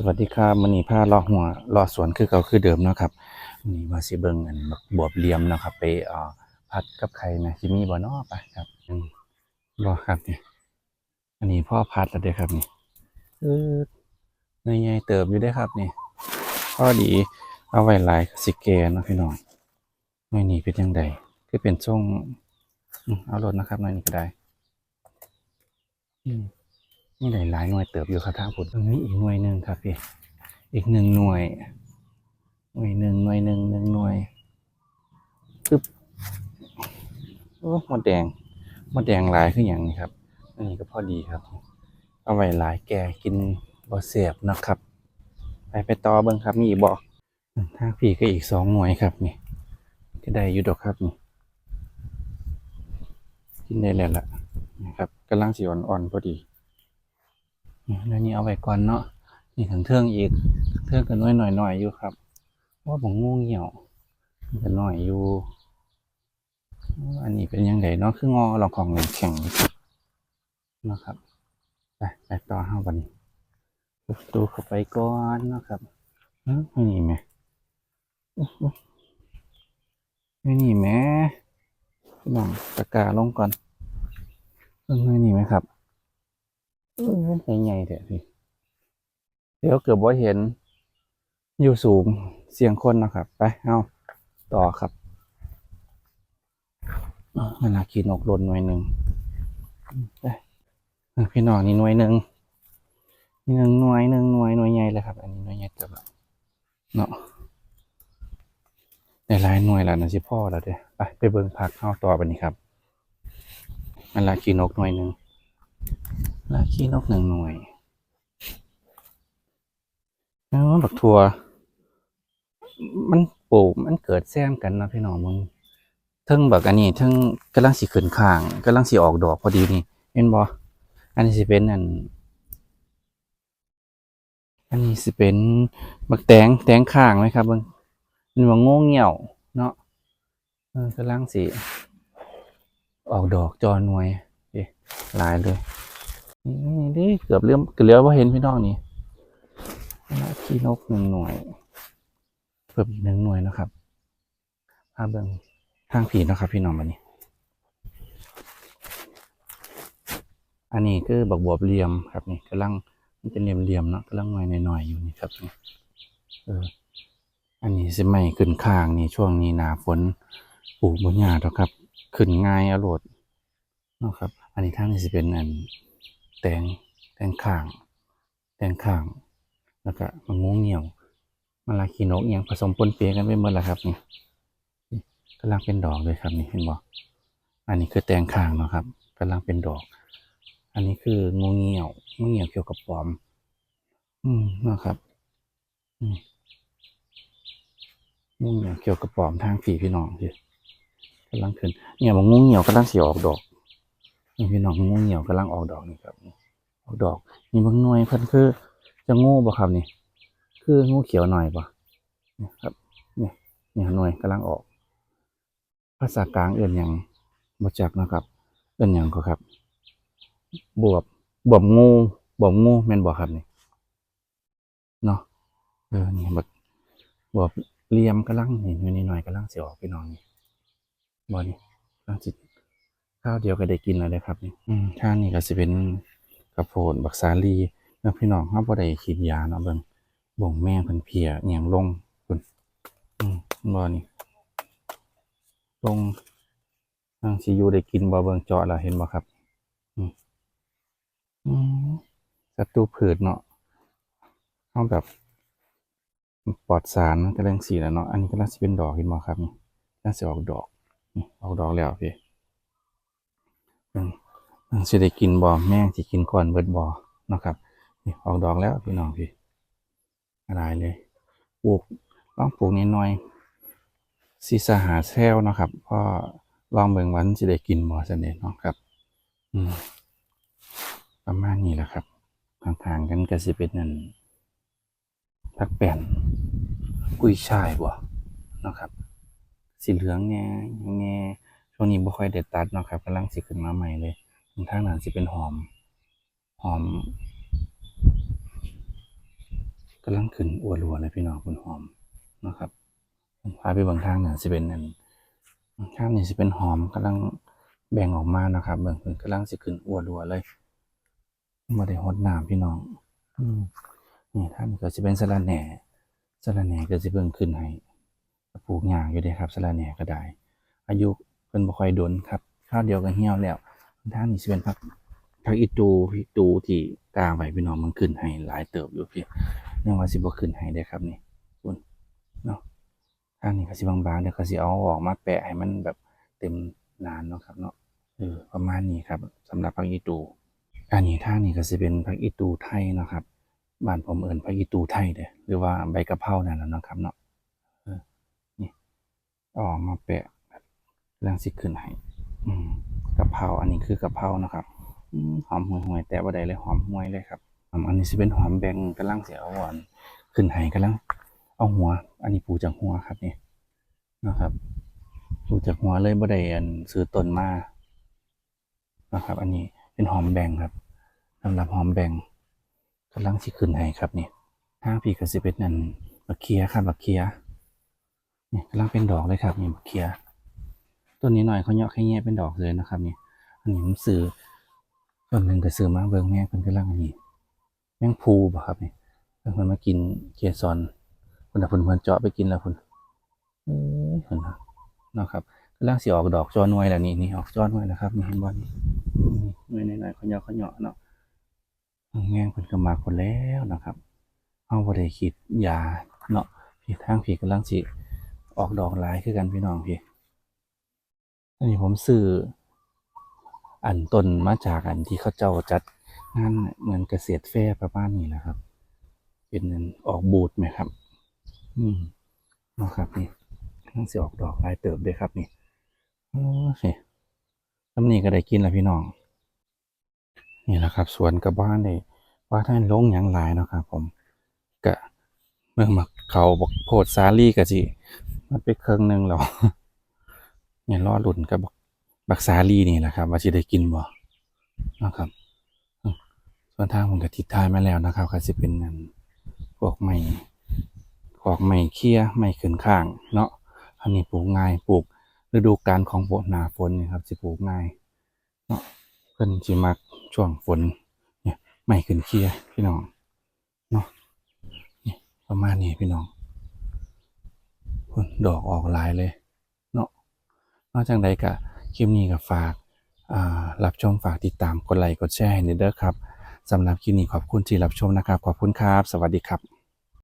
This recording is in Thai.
สวัสดีครับมันนี่ผ้าลอหัวลอสวนคือเก่าคือเดิมเนาะครับวันนี่ว่าสิเบิงอันบักบวบเลียมเนาะครับ ไปเอ่อพัดกับไข่นะสิมีบ่เนาะไปครับรอครับนี่อันนี้พ่อพัดแล้วเด้ครับนี่เออในใหญ่เติบอยู่ได้ครับนี่พ่อดีเอาไว้หลายสิแกนะพี่น้องหน่อยนี้เป็นจังไดคือเป็นทรงเอารถนะครับหน่อยนี้ก็ได้ อืม นี่หลายๆหน่วยเติบอยู่ครับท่านผมตรงนี้อีกหน่วยหนึ่งครับพี่อีกหนึ่งหน่วย หน่วยหนึ่งหน่วยหนึ่งหนึ่งหน่วยปึ๊บโอ้หมดแดงหมดแดงหลายขึ้นอย่างนี้ครับ อันนี้ก็พอดีครับ เอาไว้หลายแก่กินบ่เสียบนะครับ ไปไปต่อเบิ้งครับมีอีกบ่ทางพี่ก็อีกสองหน่วยครับนี่ก็ได้อยู่ดอกครับนี่กินได้แล้วล่ะนะครับกำลังสีอ่อนๆพอดี แล้วนี่เอาไว้ก่อนเนาะนี่ถึงเทื่องอีกเทื่องกันน้อยหน่อยหน่อยอยู่ครับว่าผมงูเหี่ยวกันหน่อยอยู่ อันนี้เป็นยังไงเนาะคืองอหลองของเหลยแข็งนะครับไปไปต่อห้าวันนี้ประตูเข้าไปก่อนนะครับอ้าไม่นี่ไหมอุ๊ยอุ๊ยไม่นี่ไหมพี่น้องตะกร้าลงก่อนเออไม่นี่ไหมครับ ใหญ่ๆเถอะพี่เดี๋ยวเกือบว่าเห็นอยู่สูงเสียงคนนะครับ ไปเอาต่อครับอะเวลาขี่นกลนหน่วยหนึ่งไปพี่น้องนี่หน่วยหนึ่งนี่หนึ่งหน่วยหนึ่งหน่วยหน่วยใหญ่เลยครับ อันนี้หน่วยใหญ่เกือบแล้วเนาะได้หลายหน่วยแล้วนะสิพ่อแล้วเด้ไปไปเบิ่งผักเข้าต่อไปนี่ครับเวลาขี่นกหน่วยหนึ่ง ลาขี้นกหนึ่งหน่วยแล้วบักทัว มันปลูกมันเกิดแซมกันนะพี่น้องมึงเทิงบักอันนี้เทิงกำลังสีขึ้นข้างกำลังสีออกดอกพอดีนี่เห็นบ่อันนี้สิเป็นอัน อันนี้สิเป็นบักแตงแตงข้างไหมครับเบิ่งมันว่าโง่เหี่ยวเนาะเออกำลังสีออกดอกจอหน่วยหลายเลย นี่ดิเกือบเลี้ยวเกือบเลี้ยวว่าเห็นพี่น้องนี่แล้วขี้นกหนึ่งหน่วยเพิ่มอีกหนึ่งหน่วยนะครับพาเบิ่งทางผีนะครับ พี่น้องมานี่อันนี้คือบักบวบเหลี่ยมครับนี่กำลังมันเป็นเหลี่ยมเนาะกำลังหน่วยหน่อยอยู่นี่ครับนี่เอออันนี้สิไม่ขึ้นข้างนี่ช่วงนี้หนาฝนปลูกบนหญ้าดอกครับ ขึ้นง่ายอรดเนาะครับ อันนี้ทางนี้สิเป็นอัน แตงแตงข่าง แตงข่าง แล้วก็มะง่วงเหนียวมะลาคีนกอย่างผสมปนเปียกันไปหมดแล้วครับนี่นี่กำลังเป็นดอกเลยครับนี่เห็นบ่อันนี้คือแตงข่างเนาะครับกำลังเป็นดอก อันนี้คืองูเหี่ยวงูเหี่ยวเกี่ยวกับปอม อืมนะครับอืมงูเหี่ยวเกี่ยวกับปอมทางฝีพี่น้องพี่กำลังขึ้นเนี่ยมะงูเหี่ยวกำลังเสียออกดอก นี่พี่น้องงูเหี่ยวกำลังออกดอกนี่ครับออกดอกนี่บางหน่วยเพิ่นคือ จะงูบ่ครับนี่ คืองูเขียวหน่อยบ่นี่ครับนี่นี่หน่วยกำลังออก ภาษากลางเอื่นหยังบ่จักนะครับ เอื่นหยังก็ครับ บวบบวบงูบวบงูแม่นบ่ครับนี่เนาะเออนี่บักบวบเลียมกำลังนี่หน่วยหน่อยกำลังสิออกพี่น้องนี่บ่นี่กำลังสิ ข้าวเดียวก็ได้กินแล้วเลยครับนี่อืมท่างนี้ก็สิเป็นกระโพดบักสาลีเมื่อพี่น้องเฮาบ่ได้ฉีดยาเนาะเบิ่งบ่งแม่งเพิ่นเพียเอียงลงพุ่นอืมบ่นี่ลงทางสิยูได้กินบ่เบิ่งเจาะแล้วเห็นบ่ครับ อืมอืมศัตรูพืชเนาะเฮาแบบปลอดสารกำลังสีแล้วเนาะอันนี้กำลังสิเป็นดอกเห็นบ่ครับนี่กำลังสิออกดอกออกดอกแล้วพี่ มันสิได้กินบ่อแม่งสิกินก่อนเบิดบ่อนะครับนี่ออกดอกแล้วพี่น้องพี่อะไรเลยปลูกลองปลูกนิดหน่อยสีสหาแซวนะครับเพอลองเบิ่งวันสิได้กินบ่ซั่นเด้เนะครับ อืมประมาณนี้แหละครับทางๆกันก็สิเป็นนั่นผักแป้นกุ้ยช่ายบ่นะครับ สีเหลืองแน่หยังแน่ ช่วงนี้บ่ค่อยได้ตัดเนาะครับกำลังสิขึ้นมาใหม่เลยทางนั้นสิเป็นหอม หอมกำลังขึ้นอวรัวเลยพี่น้องคุณหอมนะครับพาไปบางทางนี่ยสิเป็นนั่นข้างนี้สิเป็นหอมกำลังแบ่งออกมานะครับเบิ่งเพิ่นกำลังสิขึ้นอวรัวเลยบ่ได้หดน้ำพี่น้อง อืมนี่ท่านก็สิเป็นสะระแหน่สะระแหน่ก็สิเบิ่งขึ้นให้ปลูกหญ้าอยู่ด้ครับสะระแหน่ก็ได้ อายุ เพิ่นบ่ค่อยดนครับข้าวเดียวก็เหี่ยวแล้วทางนี้สิเป็นผักผักอีตูอีตูที่กลางไว้พี่น้องมันขึ้นให้หลายเติบอยู่พี่ยังว่าสิบ่ขึ้นให้ได้ครับนี่คุณเนาะทางนี้ก็สิบางๆเดี๋ยวก็สิเอาออกมาแปะให้มันแบบเต็มนานเนาะครับเนาะเออประมาณนี้ครับสำหรับผักอีตูอันนี้ทางนี้ก็สิเป็นผักอีตูไทยเนาะครับบ้านผมเอิ้นผักอีตูไทยเด้หรือว่าใบกะเพรานั่นแหละเนาะครับเนาะเออนี่ออกมาแปะ เรื่องสิขึ้นให้อืมกะเพราอันนี้คือกะเพรานะครับอืมหอมห่วยแต่บ่ได้เลยหอมห่วยเลยครับอันนี้สิเป็นหอมแบงกำลังเสิเอาอ่อนขึ้นให้กำลัง เอาหัว อันนี้ปูจากหัวครับนี่นะครับปูจากหัวเลยบ่ได้อันซื้อต้นมานะครับ อันนี้เป็นหอมแบงครับสำหรับหอมแบงกำลังสิขึ้นให้ครับนี่ทางพีก็สิเป็นนันบักเคียครับบักเคียนี่กำลังเป็นดอกเลยครับนี่บักเคีย ต้นนี้หน่อยเขาเนาะแค่แง่เป็นดอกเลยนะครับนี่อันนี้ผมซื้อต้นหนึ่งก็ซื้อมาเบิ่งแม่เพิ่นกำลังอันนี้แมงภูบ่ครับนี่เพิ่นมากินเกสรเพิ่นน่ะเพิ่นเพิ่นเจาะไปกินแล้วเพิ่นเอ้ยเพิ่นนะเนาะครับกำลังสิออกดอกจอหน่วยแล้วนี่นี่ออกจอหน่วยแล้วครับนี่เห็นบ่นี่หน่วยหน่อยๆเขาเหาะเขาเหาะเนาะแง่งเพิ่นก็มาคนแล้วนะครับเอาบ่ได้คิดยาเนาะพี่ทางพี่กำลังสิออกดอกหลายคือกันพี่น้องพี่ อันนี้ผมซื้ออันต้นมาจากอันที่เขาเจ้าจัดงานเหมือนเกษตรแฟร์ประมาณนี้แหละครับ เป็นออกบูธไหมครับ อืมนะครับนี่กำลังสิออกดอกลายเติบเลยครับนี่โอเคลำนี้ก็ได้กินแล้วพี่น้อง นี่แหละครับสวนกับบ้านเลยว่าท่านลงอย่างหลายเนาะครับผมกะเมื่อมาเขาบอกโพดซาลี่กะจิมันไปเครื่องหนึงแล้ว เนี่ยรอหลุนกับบักบักซาลี่นี่แหละครับ ว่าจะได้กินบ่นะครับส่วนทางผมก็ทิศทายมาแล้วนะครับก็จะเป็นนั่นพวกไม้พวกไม้เคี้ยไม้ขึ้นข้าง เนาะอันนี้ปลูกง่ายปลูกฤดูกาลของฝนหนาฝนนี่ครับจะปลูกง่ายเนาะเพิ่นสิมักช่วงฝนเนี่ยไม่ขึ้นเคลียร์พี่น้องเนาะนี่ประมาณนี้พี่น้องพิ่นดอกออกหลายเลย นอกจากใดก็คลิปนี้ก็ฝากรับชมฝากติดตามกดไลค์กดแชร์ให้เด้อครับสำหรับคลิปนี้ขอบคุณที่รับชมนะครับ ขอบคุณครับ สวัสดีครับ